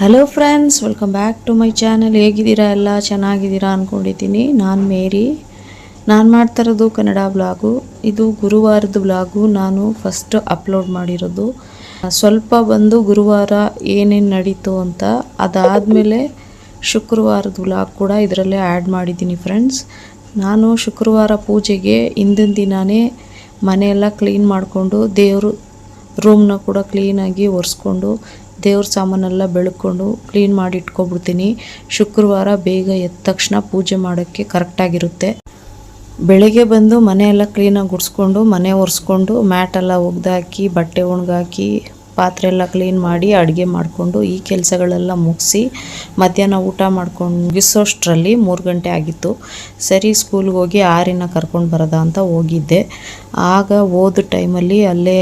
Hello friends welcome back to my channel ಹೇಗಿದ್ದೀರಾ ಎಲ್ಲ? ಚೆನ್ನಾಗಿದ್ದೀರಾ ಅಂದ್ಕೊಂಡಿದ್ದೀನಿ ನಾನು ಮೇರಿ. ನಾನು ಮಾಡ್ತಾ ಇರೋದು ಕನ್ನಡ ಬ್ಲಾಗು. ಇದು ಗುರುವಾರದ ಬ್ಲಾಗು. ನಾನು ಫಸ್ಟ್ ಅಪ್ಲೋಡ್ ಮಾಡಿರೋದು. ಸ್ವಲ್ಪ ಬಂದು ಗುರುವಾರ ಏನೇನು ನಡೀತು ಅಂತ ಅದಾದಮೇಲೆ ಶುಕ್ರವಾರದ ಬ್ಲಾಗ್ ಕೂಡ ಇದರಲ್ಲೇ ಆ್ಯಡ್ ಮಾಡಿದ್ದೀನಿ ಫ್ರೆಂಡ್ಸ್ ನಾನು ಶುಕ್ರವಾರ ಪೂಜೆಗೆ ಹಿಂದಿನ ದಿನವೇ ಮನೆಯೆಲ್ಲ ಕ್ಲೀನ್ ಮಾಡಿಕೊಂಡು ದೇವರು ರೂಮ್ನ ಕೂಡ ಕ್ಲೀನಾಗಿ ಒರೆಸ್ಕೊಂಡು ದೇವ್ರ ಸಾಮಾನೆಲ್ಲ ಬೆಳ್ಕೊಂಡು ಕ್ಲೀನ್ ಮಾಡಿ ಇಟ್ಕೊಬಿಡ್ತೀನಿ. ಶುಕ್ರವಾರ ಬೇಗ ಎದ್ದ ತಕ್ಷಣ ಪೂಜೆ ಮಾಡೋಕ್ಕೆ ಕರೆಕ್ಟಾಗಿರುತ್ತೆ ಬೆಳಗ್ಗೆ ಬಂದು ಮನೆಯೆಲ್ಲ ಕ್ಲೀನಾಗಿ ಗುಡಿಸ್ಕೊಂಡು, ಮನೆ ಒರೆಸ್ಕೊಂಡು ಮ್ಯಾಟೆಲ್ಲ ಒಗ್ದಾಕಿ, ಬಟ್ಟೆ ಒಣಗಾಕಿ, ಪಾತ್ರೆ ಎಲ್ಲ ಕ್ಲೀನ್ ಮಾಡಿ ಅಡುಗೆ ಮಾಡಿಕೊಂಡು ಈ ಕೆಲಸಗಳೆಲ್ಲ ಮುಗಿಸಿ ಮಧ್ಯಾಹ್ನ ಊಟ ಮಾಡ್ಕೊಂಡು ಮುಗಿಸೋಷ್ಟರಲ್ಲಿ ಮೂರು ಗಂಟೆ ಆಗಿತ್ತು. ಸರಿ ಸ್ಕೂಲ್ಗೆ ಹೋಗಿ ಆರಿನ ಕರ್ಕೊಂಡು ಬರೋದ ಅಂತ ಹೋಗಿದ್ದೆ. ಆಗ ಹೋದ ಟೈಮಲ್ಲಿ ಅಲ್ಲೇ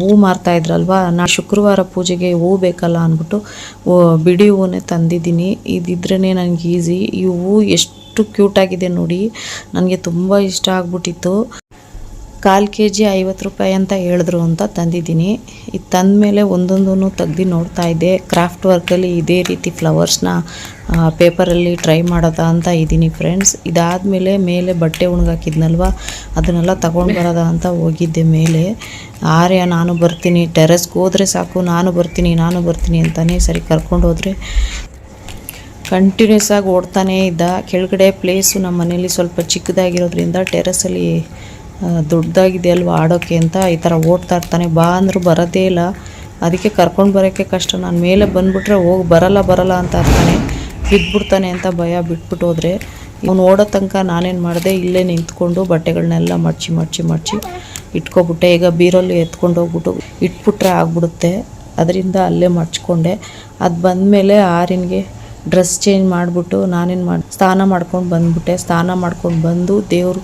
ಹೂ ಮಾರ್ತಾ ಇದ್ರಲ್ವಾ? ನಾ ಶುಕ್ರವಾರ ಪೂಜೆಗೆ ಹೂ ಬೇಕಲ್ಲ ಅಂದ್ಬಿಟ್ಟು ಬಿಡಿ ಹೂವನ್ನೇ ತಂದಿದ್ದೀನಿ. ಇದಿದ್ರೇ ನನಗೆ ಈಸಿ. ಈ ಹೂವು ಎಷ್ಟು ಕ್ಯೂಟಾಗಿದೆ ನೋಡಿ. ನನಗೆ ತುಂಬ ಇಷ್ಟ ಆಗ್ಬಿಟ್ಟಿತ್ತು. ಕಾಲು ಕೆ ಜಿ ಐವತ್ತು ರೂಪಾಯಿ ಅಂತ ಹೇಳಿದ್ರು ಅಂತ ತಂದಿದ್ದೀನಿ. ಇದು ತಂದ ಮೇಲೆ ಒಂದೊಂದನ್ನು ತೆಗ್ದು ನೋಡ್ತಾ ಇದ್ದೆ. ಕ್ರಾಫ್ಟ್ ವರ್ಕಲ್ಲಿ ಇದೇ ರೀತಿ ಫ್ಲವರ್ಸ್ನ ಪೇಪರಲ್ಲಿ ಟ್ರೈ ಮಾಡೋದ ಅಂತ ಇದ್ದೀನಿ ಫ್ರೆಂಡ್ಸ್ ಇದಾದಮೇಲೆ ಮೇಲೆ ಬಟ್ಟೆ ಒಣಗಾಕಿದ್ನಲ್ವ ಅದನ್ನೆಲ್ಲ ತಗೊಂಡು ಬರೋದ ಅಂತ ಹೋಗಿದ್ದೆ ಮೇಲೆ. ಆರ್ಯ, ನಾನು ಬರ್ತೀನಿ. ಟೆರೆಸ್ಗೆ ಹೋದರೆ ಸಾಕು. ನಾನು ಬರ್ತೀನಿ ನಾನು ಬರ್ತೀನಿ ಅಂತಾನೆ ಸರಿ ಕರ್ಕೊಂಡು ಹೋದರೆ. ಕಂಟಿನ್ಯೂಸ್ ಆಗಿ ಓಡ್ತಾನೇ ಇದ್ದ. ಕೆಳಗಡೆ ಪ್ಲೇಸು ನಮ್ಮ ಮನೇಲಿ ಸ್ವಲ್ಪ ಚಿಕ್ಕದಾಗಿರೋದ್ರಿಂದ ಟೆರೆಸಲ್ಲಿ ದೊಡ್ಡದಾಗಿದೆ ಅಲ್ವಾ ಆಡೋಕ್ಕೆ ಅಂತ ಈ ಥರ ಓಡ್ತಾ ಇರ್ತಾನೆ. ಬಾ ಅಂದರೂ ಬರೋದೇ ಇಲ್ಲ. ಅದಕ್ಕೆ ಕರ್ಕೊಂಡು ಬರೋಕ್ಕೆ ಕಷ್ಟ. ನಾನು ಮೇಲೆ ಬಂದುಬಿಟ್ರೆ ಹೋಗಿ ಬರಲ್ಲ ಬರಲ್ಲ ಅಂತ ಇರ್ತಾನೆ ಬಿದ್ದುಬಿಡ್ತಾನೆ ಅಂತ ಭಯ ಬಿಟ್ಬಿಟ್ಟು ಹೋದರೆ ಅವ್ನು ಓಡೋ ತನಕ ನಾನೇನು ಮಾಡಿದೆ, ಇಲ್ಲೇ ನಿಂತ್ಕೊಂಡು ಬಟ್ಟೆಗಳನ್ನೆಲ್ಲ ಮಡ್ಚಿ ಮಡ್ಚಿ ಮಡ್ಚಿ ಇಟ್ಕೊಬಿಟ್ಟೆ. ಈಗ ಬೀರಲ್ಲಿ ಎತ್ಕೊಂಡು ಹೋಗ್ಬಿಟ್ಟು ಇಟ್ಬಿಟ್ರೆ ಆಗ್ಬಿಡುತ್ತೆ. ಅದರಿಂದ ಅಲ್ಲೇ ಮಡ್ಚ್ಕೊಂಡೆ. ಅದು ಬಂದಮೇಲೆ ಆರಿನ್ಗೆ ಡ್ರೆಸ್ ಚೇಂಜ್ ಮಾಡಿಬಿಟ್ಟು ನಾನೇನು ಮಾಡಿ, ಸ್ನಾನ ಮಾಡ್ಕೊಂಡು ಬಂದ್ಬಿಟ್ಟೆ. ಸ್ನಾನ ಮಾಡ್ಕೊಂಡು ಬಂದು ದೇವ್ರ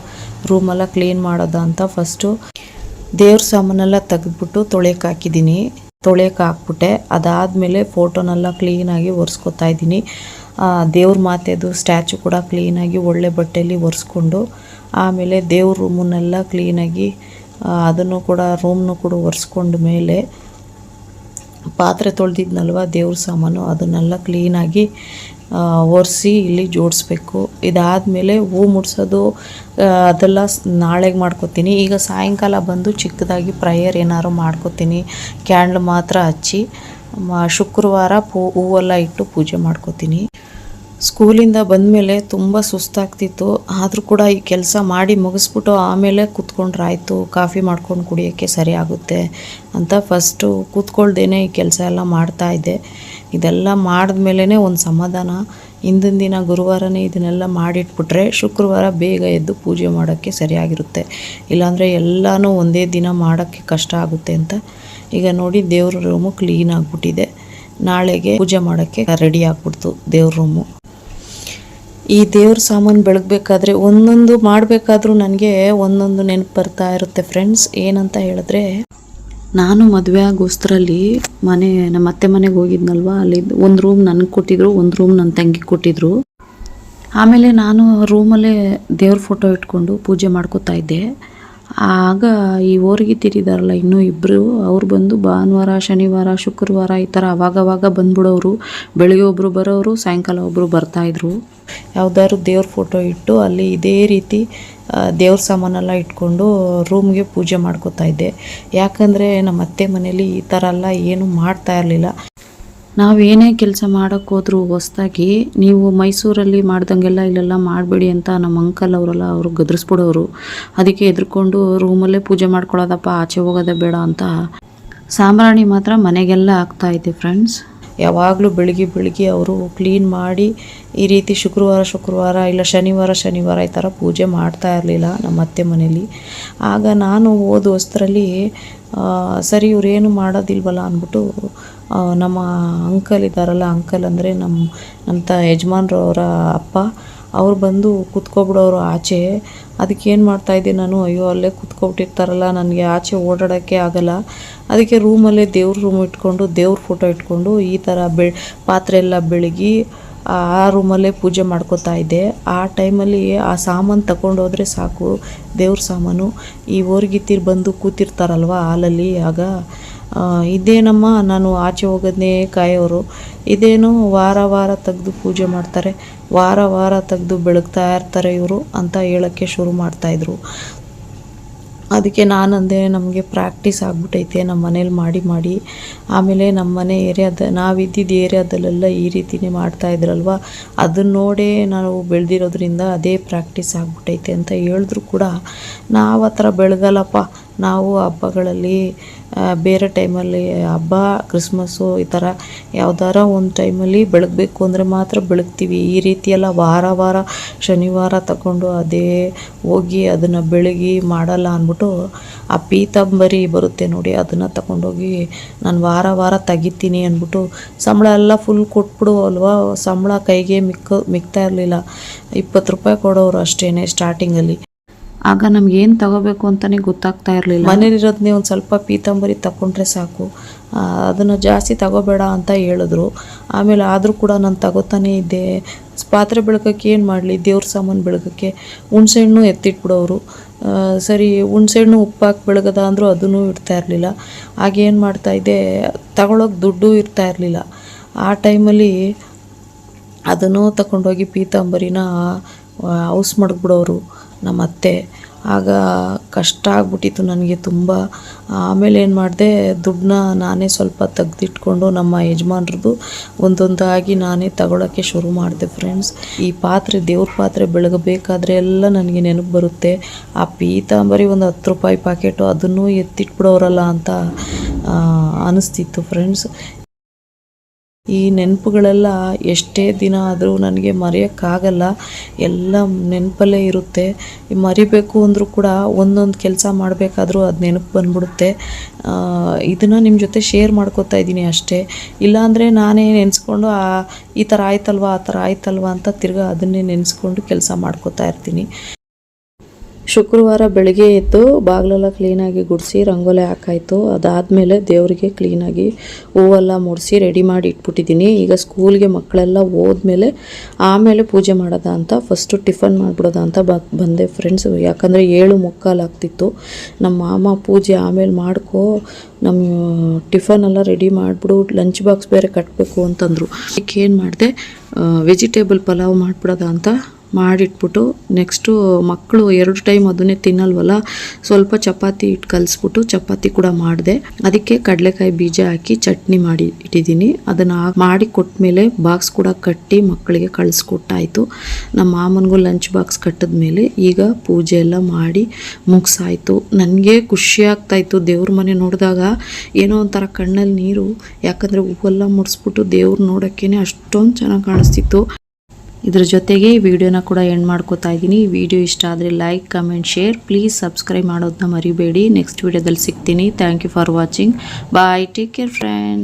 ರೂಮೆಲ್ಲ ಕ್ಲೀನ್ ಮಾಡೋದ ಅಂತ ಫಸ್ಟು ದೇವ್ರ ಸಾಮಾನೆಲ್ಲ ತೆಗೆದ್ಬಿಟ್ಟು ತೊಳೆಯಕ್ಕೆ ಹಾಕಿದ್ದೀನಿ. ತೊಳೆಯಕ್ಕೆ ಹಾಕ್ಬಿಟ್ಟೆ. ಅದಾದಮೇಲೆ ಫೋಟೋನೆಲ್ಲ ಕ್ಲೀನಾಗಿ ಒರೆಸ್ಕೊತಾ ಇದ್ದೀನಿ. ದೇವ್ರ ಮಾತೆದು ಸ್ಟ್ಯಾಚು ಕೂಡ ಕ್ಲೀನಾಗಿ ಒಳ್ಳೆ ಬಟ್ಟೆಯಲ್ಲಿ ಒರೆಸ್ಕೊಂಡು, ಆಮೇಲೆ ದೇವ್ರ ರೂಮನ್ನೆಲ್ಲ ಕ್ಲೀನಾಗಿ ಅದನ್ನು ಕೂಡ ರೂಮ್ನು ಕೂಡ ಒರೆಸ್ಕೊಂಡ ಮೇಲೆ ಪಾತ್ರೆ ತೊಳೆದಿದ್ನಲ್ವ ದೇವ್ರ ಸಾಮಾನು, ಅದನ್ನೆಲ್ಲ ಕ್ಲೀನಾಗಿ ಒರೆಸಿ ಇಲ್ಲಿ ಜೋಡಿಸ್ಬೇಕು. ಇದಾದಮೇಲೆ ಹೂ ಮುಡ್ಸೋದು ಅದೆಲ್ಲ ನಾಳೆಗೆ ಮಾಡ್ಕೊತೀನಿ. ಈಗ ಸಾಯಂಕಾಲ ಬಂದು ಚಿಕ್ಕದಾಗಿ ಪ್ರಯರ್ ಏನಾದ್ರು ಮಾಡ್ಕೋತೀನಿ. ಕ್ಯಾಂಡ್ಲ್ ಮಾತ್ರ ಹಚ್ಚಿ ಶುಕ್ರವಾರ ಪೂ, ಹೂವೆಲ್ಲ ಇಟ್ಟು ಪೂಜೆ ಮಾಡ್ಕೊತೀನಿ. ಸ್ಕೂಲಿಂದ ಬಂದಮೇಲೆ ತುಂಬ ಸುಸ್ತಾಗ್ತಿತ್ತು. ಆದರೂ ಕೂಡ ಈ ಕೆಲಸ ಮಾಡಿ ಮುಗಿಸ್ಬಿಟ್ಟು ಆಮೇಲೆ ಕೂತ್ಕೊಂಡ್ರೆ ಆಯಿತು ಕಾಫಿ ಮಾಡ್ಕೊಂಡು ಕುಡಿಯೋಕ್ಕೆ ಸರಿ ಆಗುತ್ತೆ ಅಂತ ಫಸ್ಟು ಕೂತ್ಕೊಳ್ದೇನೆ ಈ ಕೆಲಸ ಎಲ್ಲ ಮಾಡ್ತಾ ಇದ್ದೆ. ಇದೆಲ್ಲ ಮಾಡಿದ್ಮೇಲೆ ಒಂದು ಸಮಾಧಾನ. ಹಿಂದಿನ ದಿನ ಗುರುವಾರನೇ ಇದನ್ನೆಲ್ಲ ಮಾಡಿಟ್ಬಿಟ್ರೆ ಶುಕ್ರವಾರ ಬೇಗ ಎದ್ದು ಪೂಜೆ ಮಾಡೋಕ್ಕೆ ಸರಿಯಾಗಿರುತ್ತೆ. ಇಲ್ಲಾಂದರೆ ಎಲ್ಲನೂ ಒಂದೇ ದಿನ ಮಾಡೋಕ್ಕೆ ಕಷ್ಟ ಆಗುತ್ತೆ ಅಂತ. ಈಗ ನೋಡಿ ದೇವ್ರ ರೂಮು ಕ್ಲೀನ್ ಆಗಿಬಿಟ್ಟಿದೆ. ನಾಳೆಗೆ ಪೂಜೆ ಮಾಡೋಕ್ಕೆ ರೆಡಿ ಆಗ್ಬಿಡ್ತು ದೇವ್ರ ರೂಮು. ಈ ದೇವ್ರ ಸಾಮಾನು ಬೆಳಗ್ಬೇಕಾದ್ರೆ ಒಂದೊಂದು ಮಾಡಬೇಕಾದ್ರೂ ನನಗೆ ಒಂದೊಂದು ನೆನಪು ಬರ್ತಾ ಇರುತ್ತೆ ಫ್ರೆಂಡ್ಸ್ ಏನಂತ ಹೇಳಿದ್ರೆ, ನಾನು ಮದುವೆ ಆಗೋಸ್ಕರಲ್ಲಿ ಮನೆ, ನಮ್ಮ ಅತ್ತೆ ಮನೆಗೆ ಹೋಗಿದ್ನಲ್ವ? ಅಲ್ಲಿ ಒಂದು ರೂಮ್ ನನಗೆ ಕೊಟ್ಟಿದ್ರು, ಒಂದು ರೂಮ್ ನನ್ನ ತಂಗಿಗೆ ಕೊಟ್ಟಿದ್ರು. ಆಮೇಲೆ ನಾನು ರೂಮಲ್ಲೇ ದೇವ್ರ ಫೋಟೋ ಇಟ್ಕೊಂಡು ಪೂಜೆ ಮಾಡ್ಕೋತಾ ಇದ್ದೆ. ಆಗ ಈ ಓರಿಗೆ ಓರ್ಗಿತ್ತಿರಿದಾರಲ್ಲ ಇನ್ನೂ ಇಬ್ಬರು ಅವ್ರು ಬಂದು ಭಾನುವಾರ, ಶನಿವಾರ, ಶುಕ್ರವಾರ ಈ ಥರ ಅವಾಗವಾಗ ಬಂದ್ಬಿಡೋರು. ಬೆಳಿಗ್ಗೆ ಒಬ್ಬರು ಬರೋರು, ಸಾಯಂಕಾಲ ಒಬ್ಬರು ಬರ್ತಾಯಿದ್ರು ಯಾವ್ದಾದ್ರು ದೇವ್ರ ಫೋಟೋ ಇಟ್ಟು ಅಲ್ಲಿ ಇದೇ ರೀತಿ ದೇವ್ರ ಸಾಮಾನೆಲ್ಲ ಇಟ್ಕೊಂಡು ರೂಮ್ಗೆ ಪೂಜೆ ಮಾಡ್ಕೋತಾ ಇದ್ದೆ. ಯಾಕಂದರೆ ನಮ್ಮ ಅತ್ತೆ ಮನೇಲಿ ಈ ಥರ ಎಲ್ಲ ಏನು ಮಾಡ್ತಾ ಇರಲಿಲ್ಲ. ನಾವು ಏನೇ ಕೆಲಸ ಮಾಡೋಕ್ಕೆ ಹೋದ್ರೂ ಹೊಸ್ದಾಗಿ ನೀವು ಮೈಸೂರಲ್ಲಿ ಮಾಡ್ದಂಗೆಲ್ಲ ಇಲ್ಲೆಲ್ಲ ಮಾಡಬೇಡಿ ಅಂತ ನಮ್ಮ ಅಂಕಲ್ ಅವರೆಲ್ಲ ಅವರು ಗದರಿಸ್ಬಿಡೋರು. ಅದಕ್ಕೆ ಎದ್ರುಕೊಂಡು ರೂಮಲ್ಲೇ ಪೂಜೆ ಮಾಡ್ಕೊಳ್ಳೋದಪ್ಪ, ಆಚೆ ಹೋಗೋದೇ ಬೇಡ ಅಂತ. ಸಾಂಬ್ರಾಣಿ ಮಾತ್ರ ಮನೆಗೆಲ್ಲ ಆಗ್ತಾ ಇದೆ ಫ್ರೆಂಡ್ಸ್ ಯಾವಾಗಲೂ ಬೆಳಗ್ಗೆ ಬೆಳಗ್ಗೆ ಅವರು ಕ್ಲೀನ್ ಮಾಡಿ ಈ ರೀತಿ ಶುಕ್ರವಾರ ಶುಕ್ರವಾರ ಇಲ್ಲ ಶನಿವಾರ ಶನಿವಾರ ಈ ಥರ ಪೂಜೆ ಮಾಡ್ತಾ ಇರಲಿಲ್ಲ ನಮ್ಮ ಅತ್ತೆ ಮನೇಲಿ. ಆಗ ನಾನು ಓದು ಹೊಸ್ತರಲ್ಲಿ ಸರಿ ಇವರೇನು ಮಾಡೋದಿಲ್ವಲ್ಲ ಅಂದ್ಬಿಟ್ಟು ನಮ್ಮ ಅಂಕಲ್ ಇದ್ದಾರಲ್ಲ ಅಂಕಲ್ ಅಂದರೆ ನಮ್ಮ ನಮ್ಮ ತ ಯಜಮಾನ್ರವರ ಅಪ್ಪ ಅವ್ರು ಬಂದು ಕುತ್ಕೊಬಿಡೋರು ಆಚೆ. ಅದಕ್ಕೆ ಏನು ಮಾಡ್ತಾಯಿದ್ದೆ ನಾನು? ಅಯ್ಯೋ, ಅಲ್ಲೇ ಕುತ್ಕೊಬಿಟ್ಟಿರ್ತಾರಲ್ಲ, ನನಗೆ ಆಚೆ ಓಡಾಡೋಕ್ಕೆ ಆಗಲ್ಲ. ಅದಕ್ಕೆ ರೂಮಲ್ಲೇ ದೇವ್ರ ರೂಮ್ ಇಟ್ಕೊಂಡು, ದೇವ್ರ ಫೋಟೋ ಇಟ್ಕೊಂಡು ಈ ಥರ ಬೆ ಪಾತ್ರೆ ಎಲ್ಲ ಬೆಳಗಿ, ಆ ರೂಮಲ್ಲೇ ಪೂಜೆ ಮಾಡ್ಕೋತಾ ಇದ್ದೆ. ಆ ಟೈಮಲ್ಲಿ ಆ ಸಾಮಾನು ತಗೊಂಡೋದ್ರೆ ಸಾಕು, ದೇವ್ರ ಸಾಮಾನು. ಈ ಓರ್ಗಿತ್ತಿರು ಬಂದು ಕೂತಿರ್ತಾರಲ್ವ, ಹಾಲಲ್ಲಿ, ಆಗ ಇದೇನಮ್ಮ ನಾನು ಆಚೆ ಹೋಗೋದನ್ನೇ ಕಾಯೋರು. ಇದೇನು ವಾರ ವಾರ ತೆಗೆದು ಪೂಜೆ ಮಾಡ್ತಾರೆ. ವಾರ ವಾರ ತೆಗೆದು ಬೆಳಗ್ತಾ ಇರ್ತಾರೆ ಇವರು ಅಂತ ಹೇಳೋಕ್ಕೆ ಶುರು ಮಾಡ್ತಾಯಿದ್ರು ಅದಕ್ಕೆ ನಾನಂದೆ ನಮಗೆ ಪ್ರಾಕ್ಟೀಸ್ ಆಗ್ಬಿಟ್ಟೈತೆ ನಮ್ಮ ಮನೇಲಿ ಮಾಡಿ ಮಾಡಿ. ಆಮೇಲೆ ನಮ್ಮ ಮನೆ ಏರಿಯಾದ ನಾವಿದ್ದಿದ್ದ ಏರಿಯಾದಲ್ಲೆಲ್ಲ ಈ ರೀತಿನೇ ಮಾಡ್ತಾ ಇದ್ರಲ್ವ? ಅದನ್ನ ನೋಡೇ ನಾವು ಬೆಳೆದಿರೋದ್ರಿಂದ ಅದೇ ಪ್ರಾಕ್ಟೀಸ್ ಆಗ್ಬಿಟ್ಟೈತೆ ಅಂತ ಹೇಳಿದ್ರು ಕೂಡ ನಾವು ಆ ಥರ ಬೆಳಗಲ್ಲಪ್ಪ. ನಾವು ಹಬ್ಬಗಳಲ್ಲಿ ಬೇರೆ ಟೈಮಲ್ಲಿ ಹಬ್ಬ ಕ್ರಿಸ್ಮಸ್ಸು ಈ ಥರ ಯಾವ್ದಾರ ಒಂದು ಟೈಮಲ್ಲಿ ಬೆಳಗಬೇಕು ಅಂದರೆ ಮಾತ್ರ ಬೆಳಗ್ತೀವಿ. ಈ ರೀತಿಯೆಲ್ಲ ವಾರ ವಾರ ಶನಿವಾರ ತಗೊಂಡು ಅದೇ ಹೋಗಿ ಅದನ್ನು ಬೆಳಗಿ ಮಾಡಲ್ಲ ಅಂದ್ಬಿಟ್ಟು ಆ ಪೀತಾಂಬರಿ ಬರುತ್ತೆ ನೋಡಿ, ಅದನ್ನು ತಗೊಂಡೋಗಿ ನಾನು ವಾರ ವಾರ ತೆಗಿತೀನಿ ಅಂದ್ಬಿಟ್ಟು ಸಂಬಳ ಎಲ್ಲ ಫುಲ್ ಕೊಟ್ಬಿಡು ಅಲ್ವಾ? ಸಂಬಳ ಕೈಗೆ ಮಿಕ್ಕ, ಮಿಕ್ತಾ ಇರಲಿಲ್ಲ. ಇಪ್ಪತ್ತು ರೂಪಾಯಿ ಕೊಡೋರು ಅಷ್ಟೇ ಸ್ಟಾರ್ಟಿಂಗಲ್ಲಿ ಆಗ ನಮ್ಗೆ ಏನು ತಗೋಬೇಕು ಅಂತಲೇ ಗೊತ್ತಾಗ್ತಾ ಇರಲಿಲ್ಲ. ನೀವು ಒಂದು ಸ್ವಲ್ಪ ಪೀತಾಂಬರಿ ತಗೊಂಡ್ರೆ ಸಾಕು. ಅದನ್ನು ಜಾಸ್ತಿ ತಗೋಬೇಡ ಅಂತ ಹೇಳಿದ್ರು. ಆಮೇಲೆ ಆದರೂ ಕೂಡ ನಾನು ತಗೋತಾನೆ ಇದ್ದೆ. ಪಾತ್ರೆ ಬೆಳಕಕ್ಕೆ ಏನು ಮಾಡಲಿ? ದೇವ್ರ ಸಾಮಾನು ಬೆಳಗಕ್ಕೆ ಹುಣ್ಸೆಹಣ್ಣು ಎತ್ತಿಟ್ಬಿಡೋರು ಸರಿ, ಹುಣ್ಸೆಹಣ್ಣು ಉಪ್ಪಾಕಿ ಬೆಳಗದ ಅಂದರೂ ಅದನ್ನು ಇಡ್ತಾ ಇರಲಿಲ್ಲ. ಆಗೇನು ಮಾಡ್ತಾಯಿದ್ದೆ ತಗೊಳ್ಳೋಕೆ ದುಡ್ಡು ಇರ್ತಾ ಇರಲಿಲ್ಲ. ಆ ಟೈಮಲ್ಲಿ ಅದನ್ನು ತಗೊಂಡೋಗಿ ಪೀತಾಂಬರಿನ ಔಸ್ ಮಡಗ್ಬಿಡೋರು ನಮ್ಮ ಅತ್ತೆ. ಆಗ ಕಷ್ಟ ಆಗ್ಬಿಟ್ಟಿತ್ತು ನನಗೆ ತುಂಬ. ಆಮೇಲೆ ಏನು ಮಾಡಿದೆ, ದುಡ್ಡನ್ನ ನಾನೇ ಸ್ವಲ್ಪ ತೆಗ್ದಿಟ್ಕೊಂಡು ನಮ್ಮ ಯಜಮಾನ್ರದ್ದು ಒಂದೊಂದಾಗಿ ನಾನೇ ತಗೊಳ್ಳೋಕ್ಕೆ ಶುರು ಮಾಡಿದೆ ಫ್ರೆಂಡ್ಸ್ ಈ ಪಾತ್ರೆ, ದೇವ್ರ ಪಾತ್ರೆ ಬೆಳಗಬೇಕಾದ್ರೆ ಎಲ್ಲ ನನಗೆ ನೆನಪು ಬರುತ್ತೆ. ಆ ಪೀತಾಂಬರಿ ಒಂದು ಹತ್ತು ರೂಪಾಯಿ ಪ್ಯಾಕೆಟು ಅದನ್ನು ಎತ್ತಿಟ್ಬಿಡೋರಲ್ಲ ಅಂತ ಅನಿಸ್ತಿತ್ತು ಫ್ರೆಂಡ್ಸ್ ಈ ನೆನಪುಗಳೆಲ್ಲ ಎಷ್ಟೇ ದಿನ ಆದರೂ ನನಗೆ ಮರೆಯೋಕ್ಕಾಗಲ್ಲ. ಎಲ್ಲ ನೆನಪಲ್ಲೇ ಇರುತ್ತೆ. ಮರಿಬೇಕು ಅಂದರೂ ಕೂಡ ಒಂದೊಂದು ಕೆಲಸ ಮಾಡಬೇಕಾದ್ರೂ ಅದು ನೆನಪು ಬಂದ್ಬಿಡುತ್ತೆ. ಇದನ್ನು ನಿಮ್ಮ ಜೊತೆ ಶೇರ್ ಮಾಡ್ಕೋತಾ ಇದ್ದೀನಿ ಅಷ್ಟೇ. ಇಲ್ಲಾಂದರೆ ನಾನೇ ನೆನೆಸ್ಕೊಂಡು ಈ ಥರ ಆಯ್ತಲ್ವಾ, ಆ ಥರ ಆಯ್ತಲ್ವಾ ಅಂತ ತಿರ್ಗಾ ಅದನ್ನೇ ನೆನೆಸ್ಕೊಂಡು ಕೆಲಸ ಮಾಡ್ಕೋತಾ ಇರ್ತೀನಿ. ಶುಕ್ರವಾರ ಬೆಳಗ್ಗೆ ಎದ್ದು ಬಾಗಿಲೆಲ್ಲ ಕ್ಲೀನಾಗಿ ಗುಡಿಸಿ ರಂಗೋಲಿ ಹಾಕಾಯಿತು. ಅದಾದಮೇಲೆ ದೇವರಿಗೆ ಕ್ಲೀನಾಗಿ ಹೂವೆಲ್ಲ ಮುಡಿಸಿ ರೆಡಿ ಮಾಡಿ ಇಟ್ಬಿಟ್ಟಿದ್ದೀನಿ. ಈಗ ಸ್ಕೂಲ್ಗೆ ಮಕ್ಕಳೆಲ್ಲ ಹೋದ್ಮೇಲೆ ಆಮೇಲೆ ಪೂಜೆ ಮಾಡೋದ ಅಂತ ಫಸ್ಟು ಟಿಫನ್ ಮಾಡಿಬಿಡೋದ ಅಂತ ಬಂದೆ ಫ್ರೆಂಡ್ಸ್ ಯಾಕಂದರೆ ಏಳು ಮುಕ್ಕಾಲು ಆಗ್ತಿತ್ತು. ನಮ್ಮ ಮಾಮ ಪೂಜೆ ಆಮೇಲೆ ಮಾಡ್ಕೋ ನಮ್ಮ ಟಿಫನ್ ಎಲ್ಲ ರೆಡಿ ಮಾಡಿಬಿಡು ಲಂಚ್ ಬಾಕ್ಸ್ ಬೇರೆ ಕಟ್ಟಬೇಕು ಅಂತಂದರು. ಅದಕ್ಕೆ ಏನು ಮಾಡಿದೆ ವೆಜಿಟೇಬಲ್ ಪಲಾವ್ ಮಾಡಿಬಿಡೋದ ಅಂತ ಮಾಡಿಟ್ಬಿಟ್ಟು ನೆಕ್ಸ್ಟು ಮಕ್ಕಳು ಎರಡು ಟೈಮ್ ಅದನ್ನೇ ತಿನ್ನಲ್ವಲ್ಲ, ಸ್ವಲ್ಪ ಚಪಾತಿ ಇಟ್ಟು ಕಲಿಸ್ಬಿಟ್ಟು ಚಪಾತಿ ಕೂಡ ಮಾಡಿದೆ. ಅದಕ್ಕೆ ಕಡಲೆಕಾಯಿ ಬೀಜ ಹಾಕಿ ಚಟ್ನಿ ಮಾಡಿ ಇಟ್ಟಿದ್ದೀನಿ. ಅದನ್ನು ಮಾಡಿ ಕೊಟ್ಟ ಮೇಲೆ ಬಾಕ್ಸ್ ಕೂಡ ಕಟ್ಟಿ ಮಕ್ಕಳಿಗೆ ಕಳಿಸ್ಕೊಟ್ಟಾಯಿತು. ನಮ್ಮ ಮಾಮನಿಗೂ ಲಂಚ್ ಬಾಕ್ಸ್ ಕಟ್ಟಿದ್ಮೇಲೆ ಈಗ ಪೂಜೆ ಎಲ್ಲ ಮಾಡಿ ಮುಗಿಸಾಯಿತು. ನನಗೆ ಖುಷಿ ಆಗ್ತಾಯಿತ್ತು ದೇವ್ರ ಮನೆ ನೋಡಿದಾಗ. ಏನೋ ಒಂಥರ ಕಣ್ಣಲ್ಲಿ ನೀರು, ಯಾಕಂದರೆ ಹೂವೆಲ್ಲ ಮುಡಿಸ್ಬಿಟ್ಟು ದೇವ್ರು ನೋಡೋಕ್ಕೇ ಅಷ್ಟೊಂದು ಚೆನ್ನಾಗಿ ಕಾಣಿಸ್ತಿತ್ತು. ಇದ್ರ ಜೊತೆಗೆ ವಿಡಿಯೋನ ಕೂಡ ಎಂಡ್ ಮಾಡ್ಕೋತಾ ಇದ್ದೀನಿ. ವಿಡಿಯೋ ಇಷ್ಟ ಆದರೆ like comment share please subscribe ಮಾಡೋದನ್ನ ಮರಿಬೇಡಿ. ನೆಕ್ಸ್ಟ್ ವಿಡಿಯೋದಲ್ಲಿ ಸಿಗ್ತೀನಿ. Thank you for watching bye take care friend